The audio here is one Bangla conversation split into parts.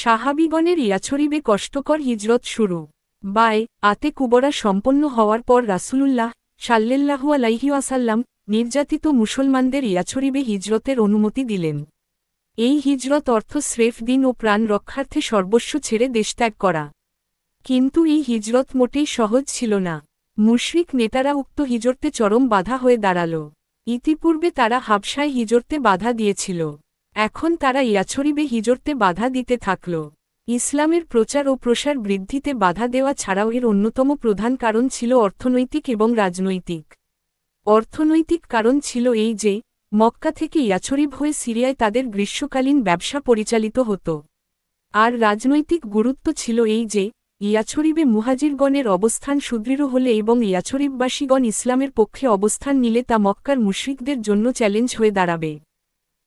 সাহাবিগণের ইয়াছরিবে কষ্টকর হিজরত শুরু। বায় আতে কুবরা সম্পন্ন হওয়ার পর রাসুলুল্লাহ সাল্লেল্লাহু আলাইহি ওয়াসাল্লাম নির্যাতিত মুসলমানদের ইয়াছরিবে হিজরতের অনুমতি দিলেন। এই হিজরত অর্থ স্রেফ দিন ও প্রাণ রক্ষার্থে সর্বস্ব ছেড়ে দেশত্যাগ করা। কিন্তু এই হিজরত মোটেই সহজ ছিল না। মুশরিক নেতারা উক্ত হিজরতে চরম বাধা হয়ে দাঁড়াল। ইতিপূর্বে তারা হাবসায় হিজরতে বাধা দিয়েছিল। এখন তারা ইয়াছরিবে হিজরতে বাধা দিতে থাকল। ইসলামের প্রচার ও প্রসার বৃদ্ধিতে বাধা দেওয়া ছাড়াও এর অন্যতম প্রধান কারণ ছিল অর্থনৈতিক এবং রাজনৈতিক। অর্থনৈতিক কারণ ছিল এই যে, মক্কা থেকে ইয়াছরিব হয়ে সিরিয়ায় তাদের গ্রীষ্মকালীন ব্যবসা পরিচালিত হতো। আর রাজনৈতিক গুরুত্ব ছিল এই যে, ইয়াছরিবে মুহাজিরগণের অবস্থান সুদৃঢ় হলে এবং ইয়াছরিববাসীগণ ইসলামের পক্ষে অবস্থান নিলে তা মক্কার মুশরিকদের জন্য চ্যালেঞ্জ হয়ে দাঁড়াবে।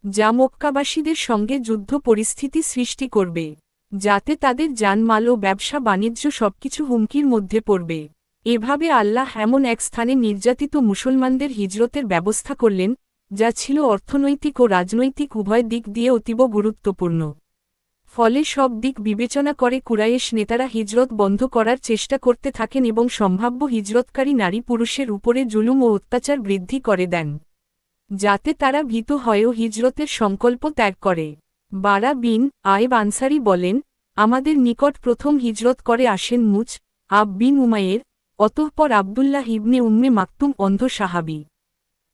যা মক্কাবাসীদের সঙ্গে যুদ্ধ পরিস্থিতি সৃষ্টি করবে, যাতে তাদের জানমাল ও ব্যবসা বাণিজ্য সবকিছু হুমকির মধ্যে পড়বে। এভাবে আল্লাহ এমন এক স্থানে নির্যাতিত মুসলমানদের হিজরতের ব্যবস্থা করলেন, যা ছিল অর্থনৈতিক ও রাজনৈতিক উভয় দিক দিয়ে অতীব গুরুত্বপূর্ণ। ফলে সব দিক বিবেচনা করে কুরাইশ নেতারা হিজরত বন্ধ করার চেষ্টা করতে থাকেন এবং সম্ভাব্য হিজরতকারী নারী পুরুষের উপরে জুলুম ও অত্যাচার বৃদ্ধি করে দেন। যাতে তারা ভীত হয়েও হিজরতের সংকল্প ত্যাগ করে। বারা বিন আয়েব আনসারি বলেন, আমাদের নিকট প্রথম হিজরত করে আসেন মুচ আব বিন উমায়ের অতঃপর আবদুল্লাহ ইবনে উম্মে মাকতুম অন্ধ সাহাবি।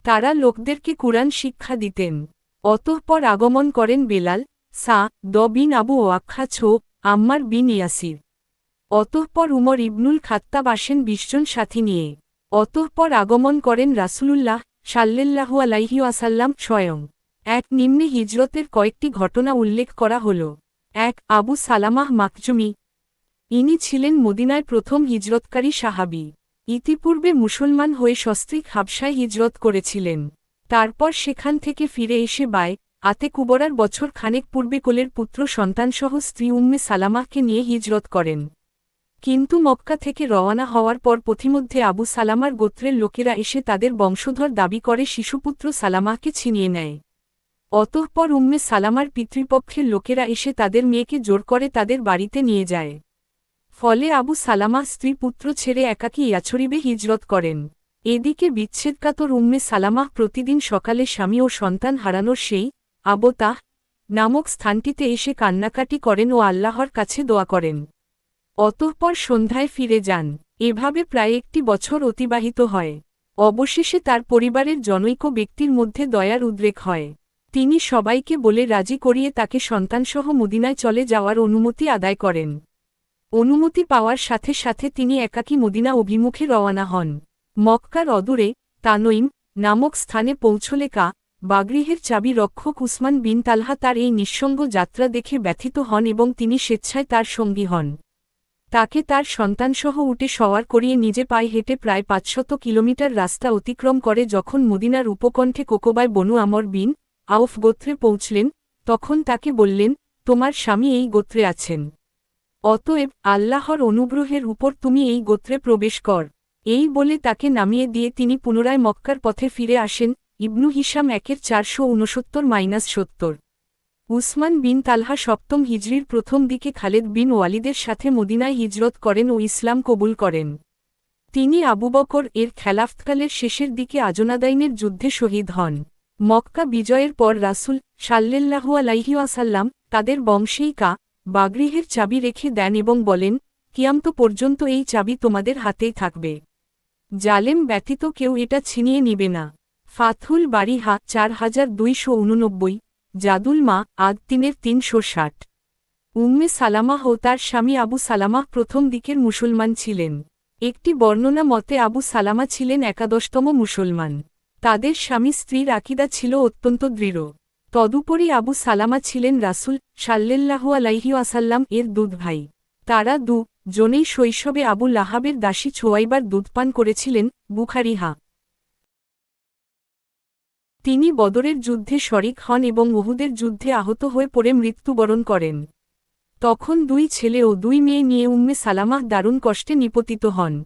তারা লোকদেরকে কুরআন শিক্ষা দিতেন। অতঃপর আগমন করেন বেলাল, সা, দ বিন আবু ওয়াক্ষা ছো, আম্মার বিন ইয়াসির। অতঃপর উমর ইবনুল খাত্তাব আসেন বিশজন সাথী নিয়ে। অতঃপর আগমন করেন রাসূলুল্লাহ সাল্লেল্লাহু আলাইহি ওয়াসাল্লাম স্বয়ং। এক নিম্নে হিজরতের কয়েকটি ঘটনা উল্লেখ করা হল। এক, আবু সালামাহ মাকজুমি। ইনি ছিলেন মদিনায় প্রথম হিজরতকারী সাহাবি। ইতিপূর্বে মুসলমান হয়ে সস্ত্রিক হাবসায় হিজরত করেছিলেন। তারপর সেখান থেকে ফিরে এসে বায়, আতে কুবরার বছর খানেক পূর্বে কোলের পুত্র সন্তানসহ স্ত্রী উম্মে সালামাহকে নিয়ে হিজরত করেন। কিন্তু মক্কা থেকে রওয়ানা হওয়ার পর পথিমধ্যে আবু সালামার গোত্রের লোকেরা এসে তাদের বংশধর দাবি করে শিশুপুত্র সালামাহকে ছিনিয়ে নেয়। অতঃপর উম্মে সালামার পিতৃপক্ষের লোকেরা এসে তাদের মেয়েকে জোর করে তাদের বাড়িতে নিয়ে যায়। ফলে আবু সালামা স্ত্রী পুত্র ছেড়ে একাকী ইয়াছরিবে হিজরত করেন। এদিকে বিচ্ছেদকাতর উম্মে সালামাহ প্রতিদিন সকালে স্বামী ও সন্তান হারানোর সেই আবতাহ নামক স্থানটিতে এসে কান্নাকাটি করেন ও আল্লাহর কাছে দোয়া করেন। অতঃপর সন্ধ্যায় ফিরে যান। এভাবে প্রায় একটি বছর অতিবাহিত হয়। অবশেষে তার পরিবারের জনৈক ব্যক্তির মধ্যে দয়ার উদ্রেক হয়। তিনি সবাইকে বলে রাজি করিয়ে তাকে সন্তানসহ মদিনায় চলে যাওয়ার অনুমতি আদায় করেন। অনুমতি পাওয়ার সাথে সাথে তিনি একাকী মদিনা অভিমুখে রওয়ানা হন। মক্কার অদূরে তানইম নামক স্থানে পৌঁছলে কা বাগৃহের চাবি রক্ষক উসমান বিন তালহা তার এই নিঃসঙ্গ যাত্রা দেখে ব্যথিত হন এবং তিনি স্বেচ্ছায় তার সঙ্গী হন। তাকে তার সন্তানসহ উঠে সওয়ার করিয়ে নিজে পায়ে হেঁটে প্রায় পাঁচশত কিলোমিটার রাস্তা অতিক্রম করে যখন মদিনার উপকণ্ঠে কোকোবায় বনু আমর বিন আউফ গোত্রে পৌঁছলেন, তখন তাকে বললেন, তোমার স্বামী এই গোত্রে আছেন। অতএব আল্লাহর অনুগ্রহের উপর তুমি এই গোত্রে প্রবেশ কর। এই বলে তাকে নামিয়ে দিয়ে তিনি পুনরায় মক্কার পথে ফিরে আসেন, ইবনু হিসাম একের চারশো উনসত্তর মাইনাস সত্তর। উসমান বিন তালহা সপ্তম হিজরির প্রথম দিকে খালেদ বিন ওয়ালিদের সাথে মদিনায় হিজরত করেন ও ইসলাম কবুল করেন। তিনি আবু বকর এর খেলাফতকালের শেষের দিকে আজনাদাইনের যুদ্ধে শহীদ হন। মক্কা বিজয়ের পর রাসুল সাল্লেল্লাহু আলাইহিওয়াসাল্লাম তাদের বংশেই কা বাগৃহের চাবি রেখে দেন এবং বলেন কিয়ামত পর্যন্ত এই চাবি তোমাদের হাতেই থাকবে। জালেম ব্যতীত কেউ এটা ছিনিয়ে নিবে না। ফাথুল বাড়ি হা চার হাজার দুইশো উননব্বই জাদুল মা আদ তিনের তিনশো ষাট। উম্মে সালামাহ ও তার স্বামী আবু সালামাহ প্রথম দিকের মুসলমান ছিলেন। একটি বর্ণনা মতে আবু সালামা ছিলেন একাদশতম মুসলমান। তাদের স্বামী স্ত্রীর আকিদা ছিল অত্যন্ত দৃঢ়। তদুপরি আবু সালামা ছিলেন রাসুল সাল্লেল্লাহু আলাইহি আসাল্লাম এর দুধ ভাই। তারা দু জনেই শৈশবে আবু লাহাবের দাসী ছোয়াইবার দুধ পান করেছিলেন বুখারিহা। তিনি বদরের যুদ্ধে শরিক হন এবং ওহুদের যুদ্ধে আহত হয়ে পড়ে মৃত্যুবরণ করেন। তখন দুই ছেলে ও দুই মেয়ে নিয়ে উম্মে সালামাহ দারুণ কষ্টে নিপতিত হন।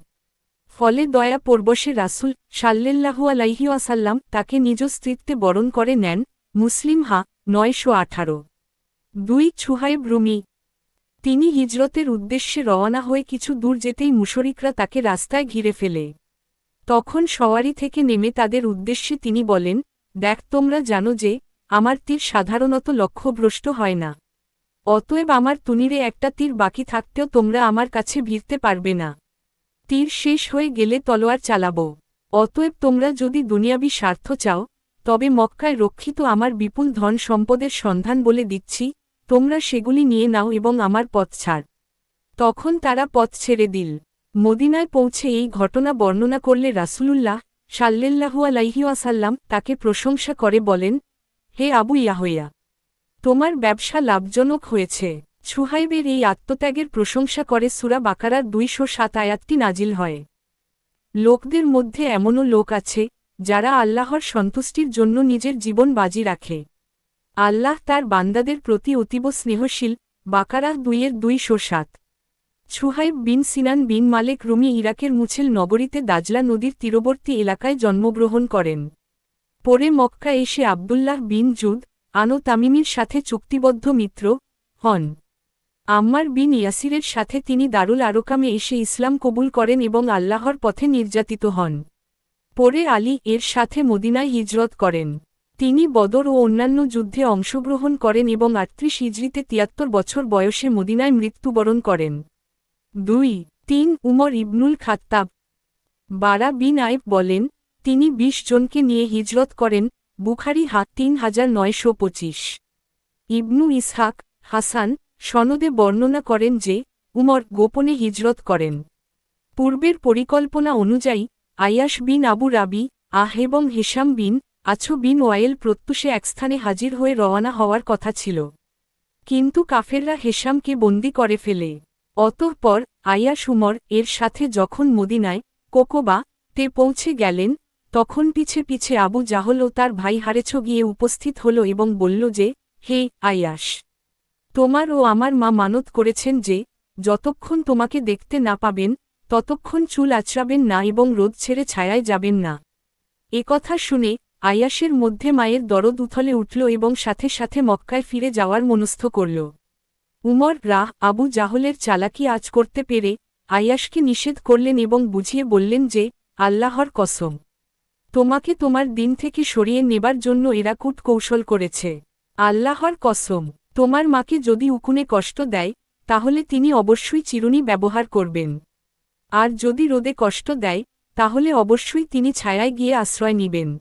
ফলে দয়া পর্বশে রাসুল সাল্লেল্লাহু আলাইহি আসাল্লাম তাকে নিজ স্ত্রীত্বে বরণ করে নেন, মুসলিম হা, নয়শো আঠারো। দুই ছুহাইব রুমি। তিনি হিজরতের উদ্দেশ্যে রওনা হয়ে কিছু দূর যেতেই মুশরিকরা তাকে রাস্তায় ঘিরে ফেলে। তখন সওয়ারি থেকে নেমে তাদের উদ্দেশ্যে তিনি বলেন দেখ তোমরা জানো যে, আমার তীর সাধারণত লক্ষ্যভ্রষ্ট হয় না। অতএব আমার তুনিরে একটা তীর বাকি থাকতেও তোমরা আমার কাছে ভিড়তে পারবে না। তীর শেষ হয়ে গেলে তলোয়ার চালাব। অতএব তোমরা যদি দুনিয়াবি স্বার্থ চাও, তবে মক্কায় রক্ষিত আমার বিপুল ধন সম্পদের সন্ধান বলে দিচ্ছি, তোমরা সেগুলি নিয়ে নাও এবং আমার পথ ছাড়। তখন তারা পথ ছেড়ে দিল। মদিনায় পৌঁছে এই ঘটনা বর্ণনা করলে রাসূলুল্লাহ সাল্লেল্লাহু তাকে প্রশংসা করে বলেন, হে আবু ইয়াহইয়া, তোমার ব্যবসা লাভজনক হয়েছে। সুহাইবের এই আত্মত্যাগের প্রশংসা করে সুরা বাকারার দুইশো সাত আয়াতটি নাজিল হয়। লোকদের মধ্যে এমনও লোক আছে, যারা আল্লাহর সন্তুষ্টির জন্য নিজের জীবন বাজি রাখে। আল্লাহ তার বান্দাদের প্রতি অতীব স্নেহশীল বাকারাহ দুইয়ের দুইশো সাত। সুহাইব বিন সিনান বিন মালেক রুমি ইরাকের মুছেল নগরীতে দাজলা নদীর তীরবর্তী এলাকায় জন্মগ্রহণ করেন। পরে মক্কা এসে আবদুল্লাহ বিন জুদ আনো তামিমির সাথে চুক্তিবদ্ধ মিত্র হন। আম্মার বিন ইয়াসিরের সাথে তিনি দারুল আরকামে এসে ইসলাম কবুল করেন এবং আল্লাহর পথে নির্যাতিত হন। পরে আলী এর সাথে মদিনায় হিজরত করেন। তিনি বদর ও অন্যান্য যুদ্ধে অংশগ্রহণ করেন এবং আটত্রিশ হিজড়িতে তিয়াত্তর বছর বয়সে মদিনায় মৃত্যুবরণ করেন। দুই, তিন উমর ইবনুল খাত্তাব। বারা বিন আইব বলেন, তিনি ২০ জনকে নিয়ে হিজরত করেন, বুখারি হাত তিন হাজার নয়শো পঁচিশ। ইবনু ইসহাক, হাসান, সনদে বর্ণনা করেন যে, উমর গোপনে হিজরত করেন। পূর্বের পরিকল্পনা অনুযায়ী আয়াস বিন আবু রাবি, আহ এবং হেসাম বিন, আছো বিন ওয়াইল প্রত্যুষে এক স্থানে হাজির হয়ে রওয়ানা হওয়ার কথা ছিল। কিন্তু কাফেররা হেসামকে বন্দি করে ফেলে। অতঃপর আয়াস উমর এর সাথে যখন মদিনায় কোকোবা তে পৌঁছে গেলেন, তখন পিছে পিছে আবু জাহল ও তার ভাই হারেছ গিয়ে উপস্থিত হল এবং বলল যে, হে আয়াস! তোমার ও আমার মা মানত করেছেন যে, যতক্ষণ তোমাকে দেখতে না পাবেন, ততক্ষণ চুল আচড়াবেন না এবং রোদ ছেড়ে ছায়ায় যাবেন না। এ কথা শুনে আয়াসের মধ্যে মায়ের দরদ উথলে উঠল এবং সাথে সাথে মক্কায় ফিরে যাওয়ার মনস্থ করল। উমর, রাহ, আবু জাহলের চালাকি আজ করতে পেরে আয়াসকে নিষেধ করলেন এবং বুঝিয়ে বললেন যে, আল্লাহর কসম। তোমাকে তোমার দিন থেকে সরিয়ে নেবার জন্য এরা কূট কৌশল করেছে। আল্লাহর কসম। তোমার মাকে যদি উকুনে কষ্ট দেয়, তাহলে তিনি অবশ্যই চিরুনি ব্যবহার করবেন। আর যদি রোদে কষ্ট দেয়, তাহলে অবশ্যই তিনি ছায়ায় গিয়ে আশ্রয় নিবেন।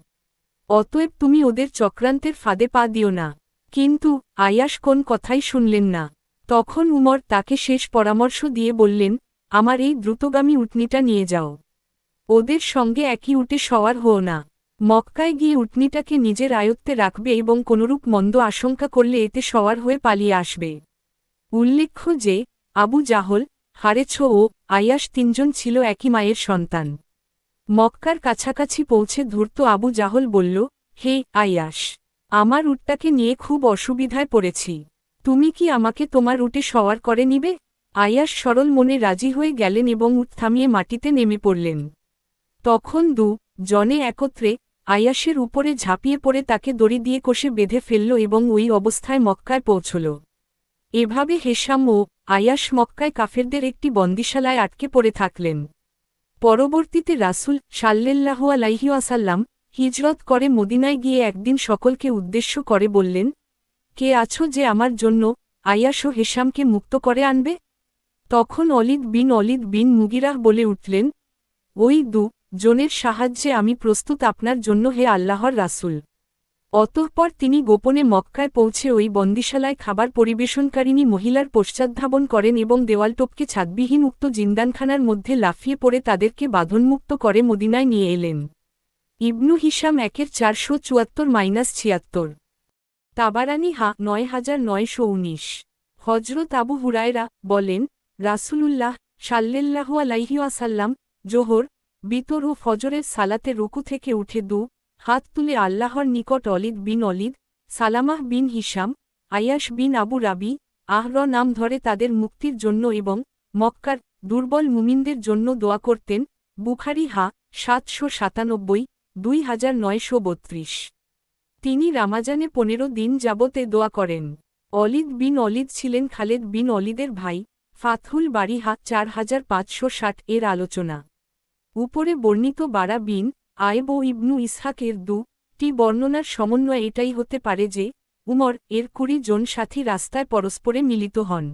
অতএব তুমি ওদের চক্রান্তের ফাঁদে পা দিও না। কিন্তু আয়াস কোন কথাই শুনলেন না। তখন উমর তাকে শেষ পরামর্শ দিয়ে বললেন, আমার এই দ্রুতগামী উটনিটা নিয়ে যাও। ওদের সঙ্গে একই উটে সওয়ার হও না। মক্কায় গিয়ে উটনিটাকে নিজের আয়ত্তে রাখবে এবং কোনরূপ মন্দ আশঙ্কা করলে এতে সওয়ার হয়ে পালিয়ে আসবে। উল্লেখ্য যে, আবু জাহল, হারেছ ও আয়াস তিনজন ছিল একই মায়ের সন্তান। মক্কার কাছাকাছি পৌঁছে ধূর্ত আবু জাহল বলল, হে আয়াস, আমার উটটাকে নিয়ে খুব অসুবিধায় পড়েছি। তুমি কি আমাকে তোমার উটে সওয়ার করে নিবে? আয়াস সরল মনে রাজি হয়ে গেলেন এবং উট থামিয়ে মাটিতে নেমে পড়লেন। তখন দু, জনে একত্রে আয়াসের উপরে ঝাঁপিয়ে পড়ে তাকে দড়ি দিয়ে কষে বেঁধে ফেলল এবং ওই অবস্থায় মক্কায় পৌঁছল। এভাবে হেসাম ও আয়াস মক্কায় কাফেরদের একটি বন্দিশালায় আটকে পড়ে থাকলেন। পরবর্তীতে রাসুল সাল্লেল্লাহু আলাইহিওয়াসাল্লাম হিজরত করে মদিনায় গিয়ে একদিন সকলকে উদ্দেশ্য করে বললেন কে আছো যে আমার জন্য আয়াস হেসামকে মুক্ত করে আনবে? তখন অলিদ বিন অলিদ বিন মুগিরাহ বলে উঠলেন, ওই দু জনের সাহায্যে আমি প্রস্তুত আপনার জন্য হে আল্লাহর রাসুল। অতঃপর তিনি গোপনে মক্কায় পৌঁছে ওই বন্দিশালায় খাবার পরিবেশনকারিণী মহিলার পশ্চাদ্ধাবন করেন এবং দেওয়ালটোপকে ছাদবিহীন উক্ত জিন্দানখানার মধ্যে লাফিয়ে পড়ে তাদেরকে বাঁধনমুক্ত করে মদিনায় নিয়ে এলেন। ইবনু হিসাম একের চারশো চুয়াত্তর মাইনাস ছিয়াত্তর। তাবারানি হা নয় হাজার নয়শো উনিশ। হজরত আবু হুরায়রা বলেন, রাসূলুল্লাহ সাল্লেল্লাহু আলাইহিওয়াসাল্লাম জোহর, বিতর ও ফজরের সালাতে রুকু থেকে উঠে দু, হাত তুলে আল্লাহর নিকট অলিদ বিন অলিদ, সালামাহ বিন হিসাম আয়াস বিন আবু রাবি, আহর নাম ধরে তাদের মুক্তির জন্য এবং মক্কার দুর্বল মুমিনদের জন্য দোয়া করতেন, বুখারি হা সাতশো সাতানব্বই, দুই হাজার নয়শো বত্রিশ। তিনি রামাজানে পনেরো দিন যাবতে দোয়া করেন। অলিদ বিন অলিদ ছিলেন খালেদ বিন অলিদের ভাই ফাথুল বাড়ি হাত চার হাজার পাঁচশো ষাট এর আলোচনা। উপরে বর্ণিত বারা বিন, আয়েব ও ইবনু ইসহাকের দু, টি বর্ণনার সমন্বয় এটাই হতে পারে যে, উমর, এর কুড়ি জন সাথী রাস্তায় পরস্পরে মিলিত হন।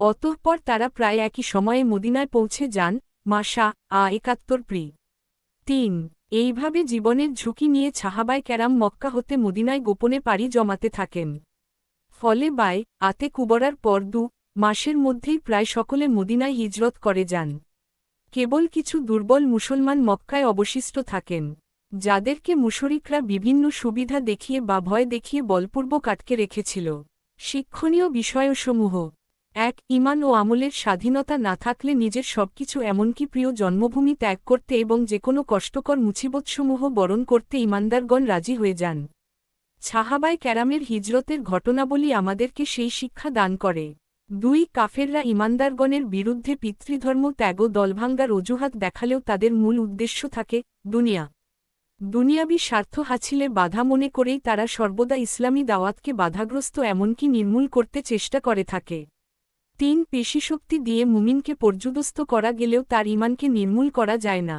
অতঃপর তারা প্রায় একই সময়ে মদিনায় পৌঁছে যান মাসা আ একাত্তর প্রি তিন এইভাবে জীবনের ঝুঁকি নিয়ে ছাহাবায় ক্যারাম মক্কা হতে মদিনায় গোপনে পাড়ি জমাতে থাকেন। ফলে বায় আতে কুবরার পর দু মাসের মধ্যেই প্রায় সকলে মদিনায় হিজরত করে যান। কেবল কিছু দুর্বল মুসলমান মক্কায় অবশিষ্ট থাকেন, যাদেরকে মুশরিকরা বিভিন্ন সুবিধা দেখিয়ে বা ভয় দেখিয়ে বলপূর্বক আটকে রেখেছিল। শিক্ষণীয় বিষয়সমূহ এক ইমান ও আমলের স্বাধীনতা না থাকলে নিজের সবকিছু এমনকি প্রিয় জন্মভূমি ত্যাগ করতে এবং যে কোনো কষ্টকর মুছিবতসমূহ বরণ করতে ইমানদারগণ রাজি হয়ে যান। ছাহাবায় ক্যারামের হিজরতের ঘটনাবলী আমাদেরকে সেই শিক্ষা দান করে। দুই কাফেররা ইমানদারগণের বিরুদ্ধে পিতৃধর্ম ত্যাগ ও দলভাঙ্গার অজুহাত দেখালেও তাদের মূল উদ্দেশ্য থাকে দুনিয়া। দুনিয়াবি স্বার্থ হাছিলে বাধা মনে করেই তারা সর্বদা ইসলামী দাওয়াতকে বাধাগ্রস্ত এমনকি নির্মূল করতে চেষ্টা করে থাকে। তিন পেশিশক্তি দিয়ে মুমিনকে পর্যুদস্ত করা গেলেও তার ইমানকে নির্মূল করা যায় না।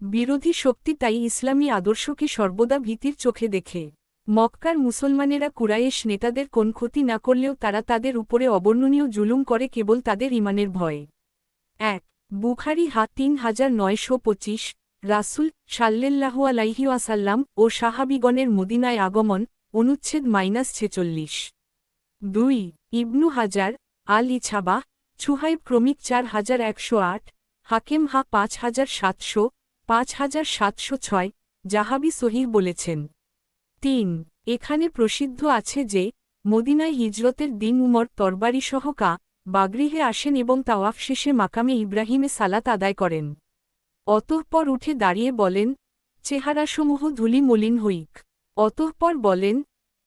বিরোধী শক্তি তাই ইসলামী আদর্শকে সর্বদা ভীতির চোখে দেখে। মক্কার মুসলমানেরা কুরাইশ নেতাদের কোন ক্ষতি না করলেও তারা তাদের উপরে অবর্ণনীয় জুলুম করে কেবল তাদের ইমানের ভয়ে। এক, বুখারি হাত তিন হাজার নয়শো পঁচিশ, রাসুল সাল্লেল্লাহু আলাইহি ও সাহাবিগণের মদিনায় আগমন, অনুচ্ছেদ মাইনাস ছেচল্লিশ। দুই, ইবনু হাজার আল ইছাবা ছুহাইব ক্রমিক চার হাজার একশো আট, হাকেম হা পাঁচ হাজার সাতশো, পাঁচ হাজার সাতশো ছয়, জাহাবি সহিহ বলেছেন। তিন, এখানে প্রসিদ্ধ আছে যে, মদিনায় হিজরতের দিন উমর তরবারিসহ কা বাগৃহে আসেন এবং তাওয়াফ শেষে মাকামে ইব্রাহিমে সালাত আদায় করেন। অতঃপর উঠে দাঁড়িয়ে বলেন, চেহারাসমূহ ধুলি মলিন হইক। অতঃপর বলেন